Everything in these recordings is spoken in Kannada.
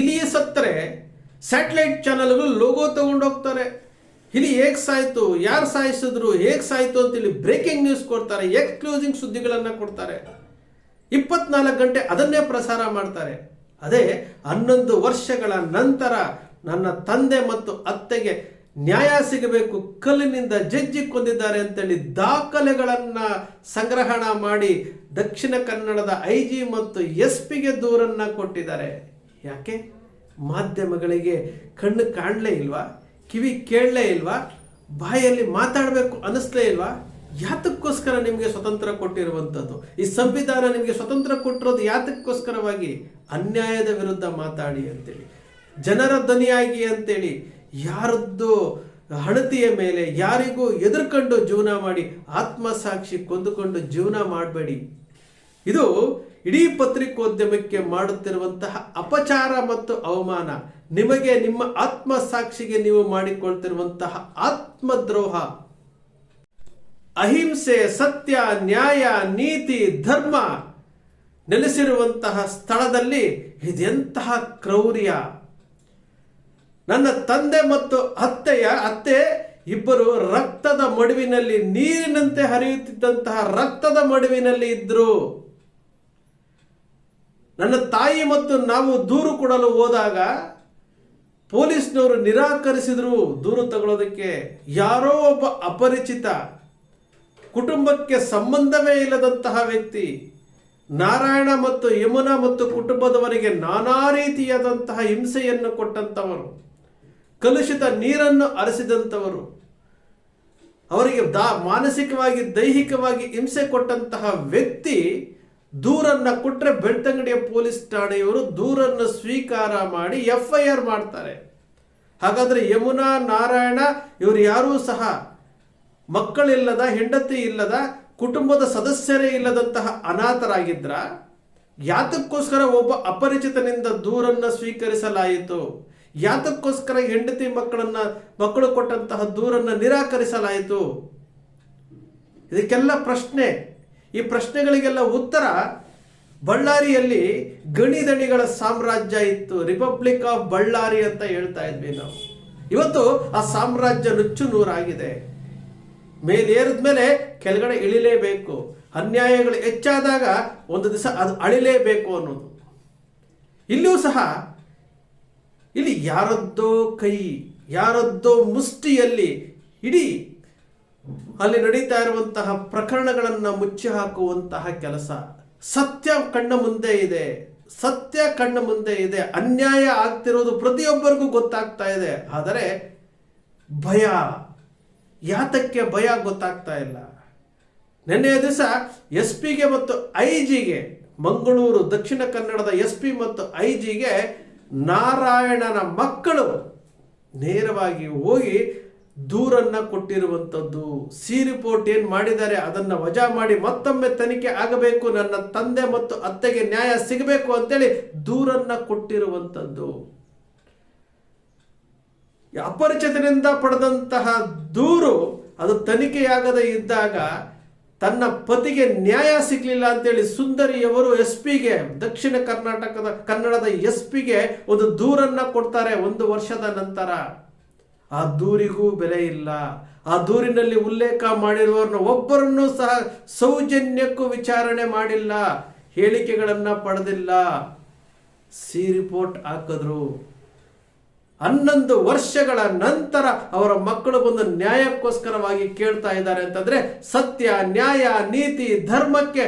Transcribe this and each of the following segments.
ಇಲಿ ಸತ್ತರೆ ಸ್ಯಾಟಲೈಟ್ ಚಾನಲ್ಗಳು ಲೋಗೋ ತಗೊಂಡೋಗ್ತಾರೆ ಇಲಿ ಹೇಗೆ ಸಾಯ್ತು, ಯಾರು ಸಾಯಿಸಿದ್ರು, ಹೇಗೆ ಸಾಯ್ತು ಅಂತೇಳಿ ಬ್ರೇಕಿಂಗ್ ನ್ಯೂಸ್ ಕೊಡ್ತಾರೆ ಎಕ್ಸ್ಕ್ಲೂಸಿಂಗ್ ಸುದ್ದಿಗಳನ್ನು ಕೊಡ್ತಾರೆ. ಇಪ್ಪತ್ನಾಲ್ಕು ಗಂಟೆ ಅದನ್ನೇ ಪ್ರಸಾರ ಮಾಡ್ತಾರೆ. ಅದೇ ಹನ್ನೊಂದು ವರ್ಷಗಳ ನಂತರ ನನ್ನ ತಂದೆ ಮತ್ತು ಅತ್ತೆಗೆ ನ್ಯಾಯ ಸಿಗಬೇಕು, ಕಲ್ಲಿನಿಂದ ಜಜ್ಜಿ ಕೊಂದಿದ್ದಾರೆ ಅಂತೇಳಿ ದಾಖಲೆಗಳನ್ನ ಸಂಗ್ರಹಣ ಮಾಡಿ ದಕ್ಷಿಣ ಕನ್ನಡದ ಐ ಜಿ ಮತ್ತು ಎಸ್ ಪಿಗೆ ದೂರನ್ನ ಕೊಟ್ಟಿದ್ದಾರೆ. ಯಾಕೆ? ಮಾಧ್ಯಮಗಳಿಗೆ ಕಣ್ಣು ಕಾಣಲೇ ಇಲ್ವಾ? ಕಿವಿ ಕೇಳಲೇ ಇಲ್ವಾ? ಬಾಯಲ್ಲಿ ಮಾತಾಡಬೇಕು ಅನ್ನಿಸ್ಲೇ ಇಲ್ವಾ? ಯಾತಕ್ಕೋಸ್ಕರ ನಿಮಗೆ ಸ್ವತಂತ್ರ ಕೊಟ್ಟಿರುವಂಥದ್ದು? ಈ ಸಂವಿಧಾನ ನಿಮಗೆ ಸ್ವತಂತ್ರ ಕೊಟ್ಟಿರೋದು ಯಾತಕ್ಕೋಸ್ಕರವಾಗಿ? ಅನ್ಯಾಯದ ವಿರುದ್ಧ ಮಾತಾಡಿ ಅಂತೇಳಿ. ಜನರ ಧ್ವನಿಯಾಗಿ ಅಂತೇಳಿ ಯಾರದ್ದು ಹಣತಿಯ ಮೇಲೆ ಯಾರಿಗೂ ಎದುರ್ಕೊಂಡು ಜೀವನ ಮಾಡಿ ಆತ್ಮಸಾಕ್ಷಿ ಕೊಂದುಕೊಂಡು ಜೀವನ ಮಾಡಬೇಡಿ. ಇದು ಇಡೀ ಪತ್ರಿಕೋದ್ಯಮಕ್ಕೆ ಮಾಡುತ್ತಿರುವಂತಹ ಅಪಚಾರ ಮತ್ತು ಅವಮಾನ ನಿಮಗೆ ನಿಮ್ಮ ಆತ್ಮಸಾಕ್ಷಿಗೆ ನೀವು ಮಾಡಿಕೊಳ್ತಿರುವಂತಹ ಆತ್ಮದ್ರೋಹ. ಅಹಿಂಸೆ, ಸತ್ಯ, ನ್ಯಾಯ, ನೀತಿ, ಧರ್ಮ ನೆಲೆಸಿರುವಂತಹ ಸ್ಥಳದಲ್ಲಿ ಇದೆಂತಹ ಕ್ರೌರ್ಯ. ನನ್ನ ತಂದೆ ಮತ್ತು ಅತ್ತೆಯ ಅತ್ತೆ ಇಬ್ಬರು ರಕ್ತದ ಮಡುವಿನಲ್ಲಿ ನೀರಿನಂತೆ ಹರಿಯುತ್ತಿದ್ದಂತಹ ರಕ್ತದ ಮಡುವಿನಲ್ಲಿ ಇದ್ರು. ನನ್ನ ತಾಯಿ ಮತ್ತು ನಾವು ದೂರು ಕೊಡಲು ಹೋದಾಗ ಪೊಲೀಸ್ನವರು ನಿರಾಕರಿಸಿದ್ರು. ದೂರು ತಗೊಳ್ಳೋದಕ್ಕೆ ಯಾರೋ ಒಬ್ಬ ಅಪರಿಚಿತ, ಕುಟುಂಬಕ್ಕೆ ಸಂಬಂಧವೇ ಇಲ್ಲದಂತಹ ವ್ಯಕ್ತಿ, ನಾರಾಯಣ ಮತ್ತು ಯಮುನಾ ಮತ್ತು ಕುಟುಂಬದವರಿಗೆ ನಾನಾ ರೀತಿಯಾದಂತಹ ಹಿಂಸೆಯನ್ನು ಕೊಟ್ಟಂತವರು, ಕಲುಷಿತ ನೀರನ್ನು ಅರಸಿದಂಥವರು ಅವರಿಗೆ ದಾ, ಮಾನಸಿಕವಾಗಿ ದೈಹಿಕವಾಗಿ ಹಿಂಸೆ ಕೊಟ್ಟಂತಹ ವ್ಯಕ್ತಿ ದೂರನ್ನ ಕೊಟ್ಟರೆ ಬೆಳ್ತಂಗಡಿಯ ಪೊಲೀಸ್ ಠಾಣೆಯವರು ದೂರನ್ನು ಸ್ವೀಕಾರ ಮಾಡಿ ಎಫ್ ಐ ಆರ್ ಮಾಡ್ತಾರೆ. ಹಾಗಾದ್ರೆ ಯಮುನಾ, ನಾರಾಯಣ ಇವರು ಯಾರೂ ಸಹ ಮಕ್ಕಳಿಲ್ಲದ, ಹೆಂಡತಿ ಇಲ್ಲದ, ಕುಟುಂಬದ ಸದಸ್ಯರೇ ಇಲ್ಲದಂತಹ ಅನಾಥರಾಗಿದ್ರ ಯಾತಕ್ಕೋಸ್ಕರ ಒಬ್ಬ ಅಪರಿಚಿತನಿಂದ ದೂರನ್ನು ಸ್ವೀಕರಿಸಲಾಯಿತು? ಯಾತಕ್ಕೋಸ್ಕರ ಹೆಂಡತಿ ಮಕ್ಕಳನ್ನ, ಮಕ್ಕಳು ಕೊಟ್ಟಂತಹ ದೂರನ್ನು ನಿರಾಕರಿಸಲಾಯಿತು? ಇದಕ್ಕೆಲ್ಲ ಪ್ರಶ್ನೆ. ಈ ಪ್ರಶ್ನೆಗಳಿಗೆಲ್ಲ ಉತ್ತರ ಬಳ್ಳಾರಿಯಲ್ಲಿ ಗಣಿದಣಿಗಳ ಸಾಮ್ರಾಜ್ಯ ಇತ್ತು. ರಿಪಬ್ಲಿಕ್ ಆಫ್ ಬಳ್ಳಾರಿ ಅಂತ ಹೇಳ್ತಾ ಇದ್ವಿ ನಾವು. ಇವತ್ತು ಆ ಸಾಮ್ರಾಜ್ಯ ನುಚ್ಚು ನೂರಾಗಿದೆ. ಮೇಲೇರಿದ ಮೇಲೆ ಕೆಳಗಡೆ ಇಳಿಲೇಬೇಕು. ಅನ್ಯಾಯಗಳು ಹೆಚ್ಚಾದಾಗ ಒಂದು ದಿವಸ ಅದು ಅಳಿಲೇಬೇಕು ಅನ್ನೋದು. ಇಲ್ಲಿಯೂ ಸಹ ಇಲ್ಲಿ ಯಾರದ್ದೋ ಕೈ, ಯಾರದ್ದೋ ಮುಷ್ಟಿಯಲ್ಲಿ ಇಡೀ ಅಲ್ಲಿ ನಡೀತಾ ಇರುವಂತಹ ಪ್ರಕರಣಗಳನ್ನು ಮುಚ್ಚಿ ಹಾಕುವಂತಹ ಕೆಲಸ. ಸತ್ಯ ಕಣ್ಣ ಮುಂದೆ ಇದೆ. ಸತ್ಯ ಕಣ್ಣ ಮುಂದೆ ಇದೆ. ಅನ್ಯಾಯ ಆಗ್ತಿರೋದು ಪ್ರತಿಯೊಬ್ಬರಿಗೂ ಗೊತ್ತಾಗ್ತಾ ಇದೆ. ಆದರೆ ಭಯ, ಯಾತಕ್ಕೆ ಭಯ ಗೊತ್ತಾಗ್ತಾ ಇಲ್ಲ. ನಿನ್ನೆಯ ದಿವಸ ಎಸ್ ಪಿಗೆ ಮತ್ತು ಐ ಜಿಗೆ ಮಂಗಳೂರು, ದಕ್ಷಿಣ ಕನ್ನಡದ ಎಸ್ ಪಿ ಮತ್ತು ಐ ಜಿಗೆ ನಾರಾಯಣನ ಮಕ್ಕಳು ನೇರವಾಗಿ ಹೋಗಿ ದೂರನ್ನ ಕೊಟ್ಟಿರುವಂಥದ್ದು. ಸಿ ರಿಪೋರ್ಟ್ ಏನು ಮಾಡಿದ್ದಾರೆ ಅದನ್ನು ವಜಾ ಮಾಡಿ ಮತ್ತೊಮ್ಮೆ ತನಿಖೆ ಆಗಬೇಕು, ನನ್ನ ತಂದೆ ಮತ್ತು ಅತ್ತೆಗೆ ನ್ಯಾಯ ಸಿಗಬೇಕು ಅಂತೇಳಿ ದೂರನ್ನ ಕೊಟ್ಟಿರುವಂಥದ್ದು. ಅಪರಿಚಿತನಿಂದ ಪಡೆದಂತಹ ದೂರು, ಅದು ತನಿಖೆಯಾಗದೇ ಇದ್ದಾಗ ತನ್ನ ಪತಿಗೆ ನ್ಯಾಯ ಸಿಗಲಿಲ್ಲ ಅಂತೇಳಿ ಸುಂದರಿಯವರು ಎಸ್ ಪಿಗೆ ದಕ್ಷಿಣ ಕರ್ನಾಟಕದ, ಕನ್ನಡದ ಎಸ್ ಪಿಗೆ ಒಂದು ದೂರನ್ನ ಕೊಡ್ತಾರೆ ಒಂದು ವರ್ಷದ ನಂತರ. ಆ ದೂರಿಗೂ ಬೆಲೆ ಇಲ್ಲ. ಆ ದೂರಿನಲ್ಲಿ ಉಲ್ಲೇಖ ಮಾಡಿರುವವ್ರನ್ನ ಒಬ್ಬರನ್ನೂ ಸಹ ಸೌಜನ್ಯಕ್ಕೂ ವಿಚಾರಣೆ ಮಾಡಿಲ್ಲ. ಹೇಳಿಕೆಗಳನ್ನ ಪಡೆದಿಲ್ಲ. ಸಿ ರಿಪೋರ್ಟ್ ಹಾಕಿದ್ರು. ಹನ್ನೊಂದು ವರ್ಷಗಳ ನಂತರ ಅವರ ಮಕ್ಕಳು ಬಂದು ನ್ಯಾಯಕ್ಕೋಸ್ಕರವಾಗಿ ಕೇಳ್ತಾ ಇದ್ದಾರೆ ಅಂತಂದ್ರೆ ಸತ್ಯ, ನ್ಯಾಯ, ನೀತಿ, ಧರ್ಮಕ್ಕೆ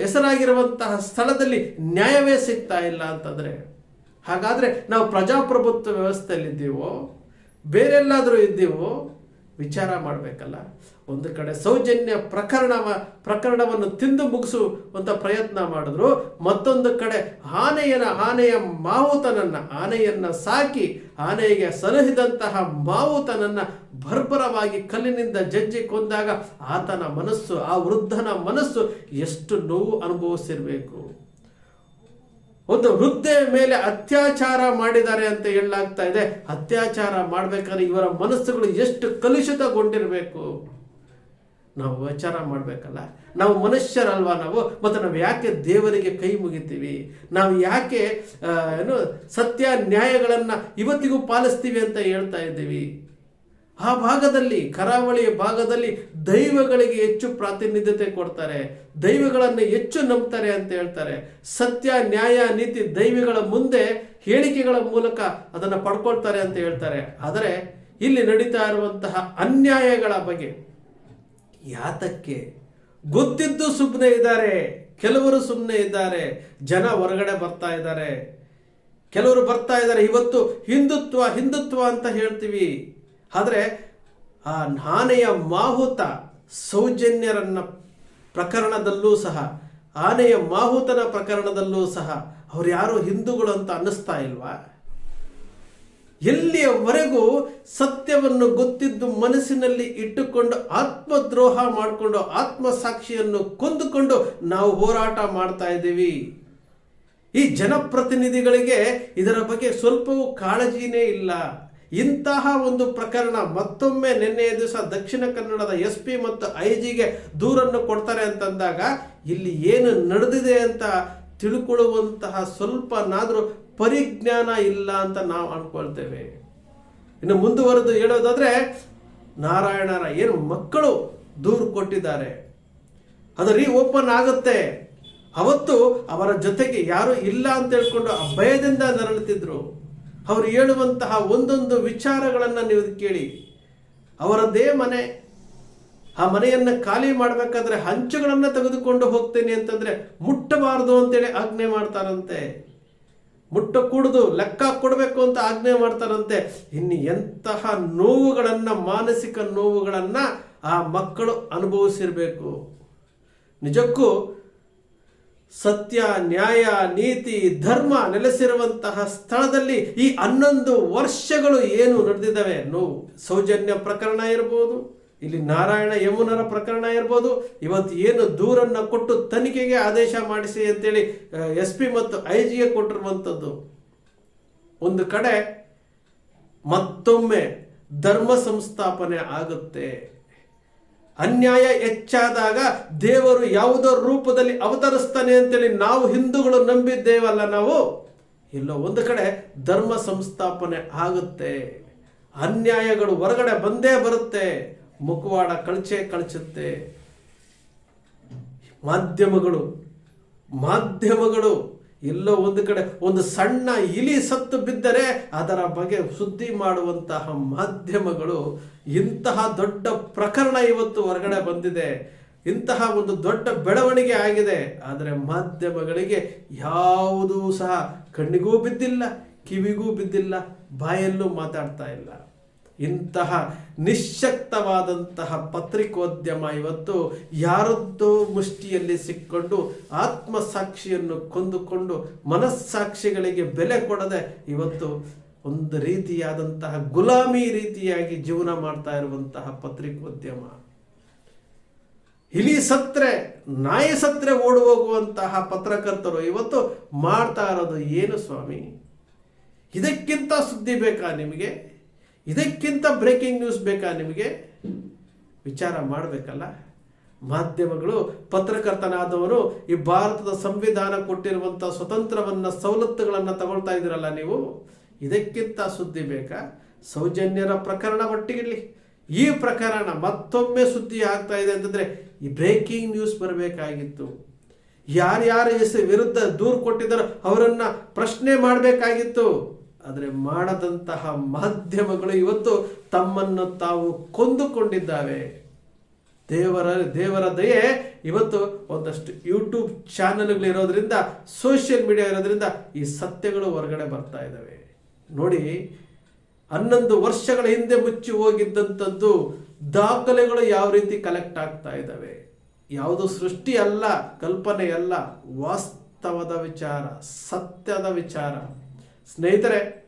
ಹೆಸರಾಗಿರುವಂತಹ ಸ್ಥಳದಲ್ಲಿ ನ್ಯಾಯವೇ ಸಿಗ್ತಾ ಇಲ್ಲ ಅಂತಂದ್ರೆ. ಹಾಗಾದ್ರೆ ನಾವು ಪ್ರಜಾಪ್ರಭುತ್ವ ವ್ಯವಸ್ಥೆಯಲ್ಲಿದ್ದೀವೋ? ಬೇರೆಲ್ಲಾದರೂ ಇದ್ದೀವು ವಿಚಾರ ಮಾಡಬೇಕಲ್ಲ? ಒಂದು ಕಡೆ ಸೌಜನ್ಯ ಪ್ರಕರಣ ಪ್ರಕರಣವನ್ನು ತಿಂದು ಮುಗಿಸುವಂತ ಪ್ರಯತ್ನ ಮಾಡಿದ್ರು, ಮತ್ತೊಂದು ಕಡೆ ಆನೆಯನ, ಆನೆಯ ಮಾವುತನನ್ನ, ಆನೆಯನ್ನ ಸಾಕಿ, ಆನೆಗೆ ಸಲಹಿದಂತಹ ಮಾವುತನನ್ನ ಬರ್ಬರವಾಗಿ ಕಲ್ಲಿನಿಂದ ಜಜ್ಜಿ ಕೊಂದಾಗ ಆತನ ಮನಸ್ಸು, ಆ ವೃದ್ಧನ ಮನಸ್ಸು ಎಷ್ಟು ನೋವು ಅನುಭವಿಸಿರ್ಬೇಕು? ಒಂದು ವೃದ್ಧೆ ಮೇಲೆ ಅತ್ಯಾಚಾರ ಮಾಡಿದ್ದಾರೆ ಅಂತ ಹೇಳಲಾಗ್ತಾ ಇದೆ. ಅತ್ಯಾಚಾರ ಮಾಡಬೇಕಾದ್ರೆ ಇವರ ಮನಸ್ಸುಗಳು ಎಷ್ಟು ಕಲುಷಿತಗೊಂಡಿರಬೇಕು? ನಾವು ವಿಚಾರ ಮಾಡಬೇಕಲ್ಲ. ನಾವು ಮನುಷ್ಯರಲ್ವಾ ನಾವು? ಮತ್ತು ನಾವು ಯಾಕೆ ದೇವರಿಗೆ ಕೈ ಮುಗಿತೀವಿ? ನಾವು ಯಾಕೆ ಏನು ಸತ್ಯ ನ್ಯಾಯಗಳನ್ನು ಇವತ್ತಿಗೂ ಪಾಲಿಸ್ತೀವಿ ಅಂತ ಹೇಳ್ತಾ ಇದ್ದೀವಿ? ಆ ಭಾಗದಲ್ಲಿ, ಕರಾವಳಿಯ ಭಾಗದಲ್ಲಿ ದೈವಗಳಿಗೆ ಹೆಚ್ಚು ಪ್ರಾತಿನಿಧ್ಯತೆ ಕೊಡ್ತಾರೆ. ದೈವಗಳನ್ನು ಹೆಚ್ಚು ನಂಬ್ತಾರೆ ಅಂತ ಹೇಳ್ತಾರೆ. ಸತ್ಯ, ನ್ಯಾಯ, ನೀತಿ ದೈವಗಳ ಮುಂದೆ ಹೇಳಿಕೆಗಳ ಮೂಲಕ ಅದನ್ನು ಪಡ್ಕೊಳ್ತಾರೆ ಅಂತ ಹೇಳ್ತಾರೆ. ಆದರೆ ಇಲ್ಲಿ ನಡೀತಾ ಇರುವಂತಹ ಅನ್ಯಾಯಗಳ ಬಗ್ಗೆ ಯಾತಕ್ಕೆ? ಗೊತ್ತಿದ್ದು ಸುಮ್ಮನೆ ಇದ್ದಾರೆ. ಕೆಲವರು ಸುಮ್ಮನೆ ಇದ್ದಾರೆ. ಜನ ಹೊರಗಡೆ ಬರ್ತಾ ಇದ್ದಾರೆ. ಕೆಲವರು ಬರ್ತಾ ಇದ್ದಾರೆ. ಇವತ್ತು ಹಿಂದುತ್ವ ಹಿಂದುತ್ವ ಅಂತ ಹೇಳ್ತೀವಿ. ಆದರೆ ಆ ಆನೆಯ ಮಾಹುತ ಸೌಜನ್ಯರನ್ನ ಪ್ರಕರಣದಲ್ಲೂ ಸಹ, ಆನೆಯ ಮಾಹುತನ ಪ್ರಕರಣದಲ್ಲೂ ಸಹ ಅವ್ರು ಯಾರು ಹಿಂದೂಗಳು ಅಂತ ಅನ್ನಿಸ್ತಾ ಇಲ್ವಾ? ಎಲ್ಲಿಯವರೆಗೂ ಸತ್ಯವನ್ನು ಗೊತ್ತಿದ್ದು ಮನಸ್ಸಿನಲ್ಲಿ ಇಟ್ಟುಕೊಂಡು ಆತ್ಮದ್ರೋಹ ಮಾಡಿಕೊಂಡು ಆತ್ಮಸಾಕ್ಷಿಯನ್ನು ಕೊಂದುಕೊಂಡು ನಾವು ಹೋರಾಟ ಮಾಡ್ತಾ ಇದ್ದೀವಿ. ಈ ಜನಪ್ರತಿನಿಧಿಗಳಿಗೆ ಇದರ ಬಗ್ಗೆ ಸ್ವಲ್ಪವೂ ಕಾಳಜಿನೇ ಇಲ್ಲ. ಇಂತಹ ಒಂದು ಪ್ರಕರಣ ಮತ್ತೊಮ್ಮೆ ನಿನ್ನೆಯ ದಿವಸ ದಕ್ಷಿಣ ಕನ್ನಡದ ಎಸ್ ಪಿ ಮತ್ತು ಐ ಜಿಗೆ ದೂರನ್ನು ಕೊಡ್ತಾರೆ ಅಂತಂದಾಗ ಇಲ್ಲಿ ಏನು ನಡೆದಿದೆ ಅಂತ ತಿಳ್ಕೊಳ್ಳುವಂತಹ ಸ್ವಲ್ಪನಾದರೂ ಪರಿಜ್ಞಾನ ಇಲ್ಲ ಅಂತ ನಾವು ಅನ್ಕೊಳ್ತೇವೆ. ಇನ್ನು ಮುಂದುವರೆದು ಹೇಳೋದಾದ್ರೆ ನಾರಾಯಣರ ಏನು ಮಕ್ಕಳು ದೂರು ಕೊಟ್ಟಿದ್ದಾರೆ. ಅದು ರೀ ಓಪನ್ ಆಗುತ್ತೆ. ಅವತ್ತು ಅವರ ಜೊತೆಗೆ ಯಾರು ಇಲ್ಲ ಅಂತ ಹೇಳ್ಕೊಂಡು ಆ ಭಯದಿಂದ ನರಳುತ್ತಿದ್ರು. ಅವರು ಹೇಳುವಂತಹ ಒಂದೊಂದು ವಿಚಾರಗಳನ್ನು ನೀವು ಕೇಳಿ. ಅವರದ್ದೇ ಮನೆ, ಆ ಮನೆಯನ್ನು ಖಾಲಿ ಮಾಡಬೇಕಾದ್ರೆ ಹಂಚುಗಳನ್ನು ತೆಗೆದುಕೊಂಡು ಹೋಗ್ತೇನೆ ಅಂತಂದರೆ ಮುಟ್ಟಬಾರದು ಅಂತೇಳಿ ಆಜ್ಞೆ ಮಾಡ್ತಾರಂತೆ. ಮುಟ್ಟ ಕುಡಿದು ಲೆಕ್ಕ ಕೊಡಬೇಕು ಅಂತ ಆಜ್ಞೆ ಮಾಡ್ತಾರಂತೆ. ಇನ್ನು ಎಂತಹ ನೋವುಗಳನ್ನು, ಮಾನಸಿಕ ನೋವುಗಳನ್ನು ಆ ಮಕ್ಕಳು ಅನುಭವಿಸಿರಬೇಕು. ನಿಜಕ್ಕೂ ಸತ್ಯ, ನ್ಯಾಯ, ನೀತಿ, ಧರ್ಮ ನೆಲೆಸಿರುವಂತಹ ಸ್ಥಳದಲ್ಲಿ ಈ ಹನ್ನೊಂದು ವರ್ಷಗಳು ಏನು ನಡೆದಿದ್ದಾವೆ ನೋವು ಸೌಜನ್ಯ ಪ್ರಕರಣ ಇರ್ಬೋದು, ಇಲ್ಲಿ ನಾರಾಯಣ ಯಮುನರ ಪ್ರಕರಣ ಇರ್ಬೋದು, ಇವತ್ತು ಏನು ದೂರನ್ನ ಕೊಟ್ಟು ತನಿಖೆಗೆ ಆದೇಶ ಮಾಡಿಸಿ ಅಂತೇಳಿ ಎಸ್ ಪಿ ಮತ್ತು ಐ ಜಿಗೆ ಕೊಟ್ಟಿರುವಂಥದ್ದು. ಒಂದು ಕಡೆ ಮತ್ತೊಮ್ಮೆ ಧರ್ಮ ಸಂಸ್ಥಾಪನೆ ಆಗುತ್ತೆ. ಅನ್ಯಾಯ ಹೆಚ್ಚಾದಾಗ ದೇವರು ಯಾವುದೋ ರೂಪದಲ್ಲಿ ಅವತರಿಸ್ತಾನೆ ಅಂತೇಳಿ ನಾವು ಹಿಂದೂಗಳು ನಂಬಿದ್ದೇವಲ್ಲ ನಾವು? ಇಲ್ಲೋ, ಒಂದು ಕಡೆ ಧರ್ಮ ಸಂಸ್ಥಾಪನೆ ಆಗುತ್ತೆ, ಅನ್ಯಾಯಗಳು ಹೊರಗಡೆ ಬಂದೇ ಬರುತ್ತೆ, ಮುಖವಾಡ ಕಳಚೆ ಕಳಚುತ್ತೆ. ಮಾಧ್ಯಮಗಳು ಮಾಧ್ಯಮಗಳು ಎಲ್ಲೋ ಒಂದು ಕಡೆ ಒಂದು ಸಣ್ಣ ಇಲಿ ಸತ್ತು ಬಿದ್ದರೆ ಅದರ ಬಗ್ಗೆ ಸುದ್ದಿ ಮಾಡುವಂತಹ ಮಾಧ್ಯಮಗಳು ಇಂತಹ ದೊಡ್ಡ ಪ್ರಕರಣ ಇವತ್ತು ಹೊರಗಡೆ ಬಂದಿದೆ. ಇಂತಹ ಒಂದು ದೊಡ್ಡ ಬೆಳವಣಿಗೆ ಆಗಿದೆ. ಆದರೆ ಮಾಧ್ಯಮಗಳಿಗೆ ಯಾವುದೂ ಸಹ ಕಣ್ಣಿಗೂ ಬಿದ್ದಿಲ್ಲ, ಕಿವಿಗೂ ಬಿದ್ದಿಲ್ಲ, ಬಾಯಲ್ಲೂ ಮಾತಾಡ್ತಾ ಇಲ್ಲ. ಇಂತಹ ನಿಶ್ಶಕ್ತವಾದಂತಹ ಪತ್ರಿಕೋದ್ಯಮ ಇವತ್ತು ಯಾರದ್ದೋ ಮುಷ್ಟಿಯಲ್ಲಿ ಸಿಕ್ಕೊಂಡು ಆತ್ಮಸಾಕ್ಷಿಯನ್ನು ಕೊಂದುಕೊಂಡು ಮನಸ್ಸಾಕ್ಷಿಗಳಿಗೆ ಬೆಲೆ ಕೊಡದೆ ಇವತ್ತು ಒಂದು ರೀತಿಯಾದಂತಹ ಗುಲಾಮಿ ರೀತಿಯಾಗಿ ಜೀವನ ಮಾಡ್ತಾ ಇರುವಂತಹ ಪತ್ರಿಕೋದ್ಯಮ. ಇಲಿ ಸತ್ರೆ, ನಾಯಿ ಸತ್ರೆ ಓಡಿ ಹೋಗುವಂತಹ ಪತ್ರಕರ್ತರು ಇವತ್ತು ಮಾಡ್ತಾ ಇರೋದು ಏನು ಸ್ವಾಮಿ? ಇದಕ್ಕಿಂತ ಸುದ್ದಿ ಬೇಕಾ ನಿಮಗೆ? ಇದಕ್ಕಿಂತ ಬ್ರೇಕಿಂಗ್ ನ್ಯೂಸ್ ಬೇಕಾ ನಿಮಗೆ? ವಿಚಾರ ಮಾಡಬೇಕಲ್ಲ. ಮಾಧ್ಯಮಗಳು ಪತ್ರಕರ್ತನಾದವರು ಈ ಭಾರತದ ಸಂವಿಧಾನ ಕೊಟ್ಟಿರುವಂಥ ಸ್ವತಂತ್ರವನ್ನ, ಸವಲತ್ತುಗಳನ್ನು ತಗೊಳ್ತಾ ಇದ್ದೀರಲ್ಲ ನೀವು? ಇದಕ್ಕಿಂತ ಸುದ್ದಿ ಬೇಕಾ? ಸೌಜನ್ಯರ ಪ್ರಕರಣ ಒಟ್ಟಿಗಿರಲಿ. ಈ ಪ್ರಕರಣ ಮತ್ತೊಮ್ಮೆ ಸುದ್ದಿ ಆಗ್ತಾ ಇದೆ ಅಂತಂದ್ರೆ ಈ ಬ್ರೇಕಿಂಗ್ ನ್ಯೂಸ್ ಬರಬೇಕಾಗಿತ್ತು. ಯಾರ್ಯಾರ ಹೆಸರು ವಿರುದ್ಧ ದೂರು ಕೊಟ್ಟಿದ್ದಾರೋ ಅವರನ್ನು ಪ್ರಶ್ನೆ ಮಾಡಬೇಕಾಗಿತ್ತು. ಆದರೆ ಮಾಡದಂತಹ ಮಾಧ್ಯಮಗಳು ಇವತ್ತು ತಮ್ಮನ್ನು ತಾವು ಕೊಂದುಕೊಂಡಿದ್ದಾವೆ. ದೇವರ ದೇವರ ದಯೆ ಇವತ್ತು ಒಂದಷ್ಟು ಯೂಟ್ಯೂಬ್ ಚಾನೆಲ್ಗಳು ಇರೋದ್ರಿಂದ ಸೋಷಿಯಲ್ ಮೀಡಿಯಾ ಇರೋದ್ರಿಂದ ಈ ಸತ್ಯಗಳು ಹೊರಗಡೆ ಬರ್ತಾ ಇದ್ದಾವೆ. ನೋಡಿ, ಹನ್ನೊಂದು ವರ್ಷಗಳ ಹಿಂದೆ ಮುಚ್ಚಿ ಹೋಗಿದ್ದಂಥದ್ದು ದಾಖಲೆಗಳು ಯಾವ ರೀತಿ ಕಲೆಕ್ಟ್ ಆಗ್ತಾ ಇದ್ದಾವೆ. ಯಾವುದು ಸೃಷ್ಟಿ ಅಲ್ಲ, ಕಲ್ಪನೆ ಅಲ್ಲ, ವಾಸ್ತವದ ವಿಚಾರ, ಸತ್ಯದ ವಿಚಾರ. ಸ್ನೇಹಿತರೆ,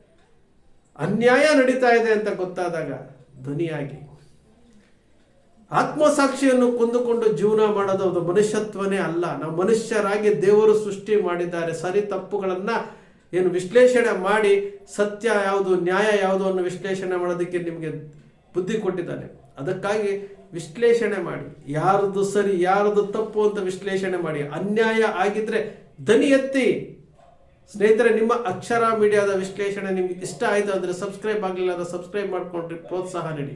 ಅನ್ಯಾಯ ನಡೀತಾ ಇದೆ ಅಂತ ಗೊತ್ತಾದಾಗ ಧ್ವನಿಯಾಗಿ. ಆತ್ಮಸಾಕ್ಷಿಯನ್ನು ಕೊಂದುಕೊಂಡು ಜೀವನ ಮಾಡೋದು ಅದು ಮನುಷ್ಯತ್ವನೇ ಅಲ್ಲ. ನಾವು ಮನುಷ್ಯರಾಗಿ ದೇವರು ಸೃಷ್ಟಿ ಮಾಡಿದ್ದಾರೆ. ಸರಿ ತಪ್ಪುಗಳನ್ನ ಏನು ವಿಶ್ಲೇಷಣೆ ಮಾಡಿ ಸತ್ಯ ಯಾವುದು, ನ್ಯಾಯ ಯಾವುದು ಅನ್ನೋ ವಿಶ್ಲೇಷಣೆ ಮಾಡೋದಕ್ಕೆ ನಿಮಗೆ ಬುದ್ಧಿ ಕೊಟ್ಟಿದ್ದಾನೆ. ಅದಕ್ಕಾಗಿ ವಿಶ್ಲೇಷಣೆ ಮಾಡಿ. ಯಾರದು ಸರಿ, ಯಾರದು ತಪ್ಪು ಅಂತ ವಿಶ್ಲೇಷಣೆ ಮಾಡಿ. ಅನ್ಯಾಯ ಆಗಿದ್ರೆ ದನಿ ಎತ್ತಿ ಸ್ನೇಹಿತರೆ, ನಿಮ್ಮ ಅಕ್ಷರ ಮೀಡಿಯಾದ ವಿಶ್ಲೇಷಣೆ ನಿಮ್ಗೆ ಇಷ್ಟ ಆಯಿತು ಅಂದರೆ ಸಬ್ಸ್ಕ್ರೈಬ್ ಆಗಲಿಲ್ಲ ಅಂದರೆ ಸಬ್ಸ್ಕ್ರೈಬ್ ಮಾಡಿಕೊಂಡ್ರೆ ಪ್ರೋತ್ಸಾಹ ನೀಡಿ.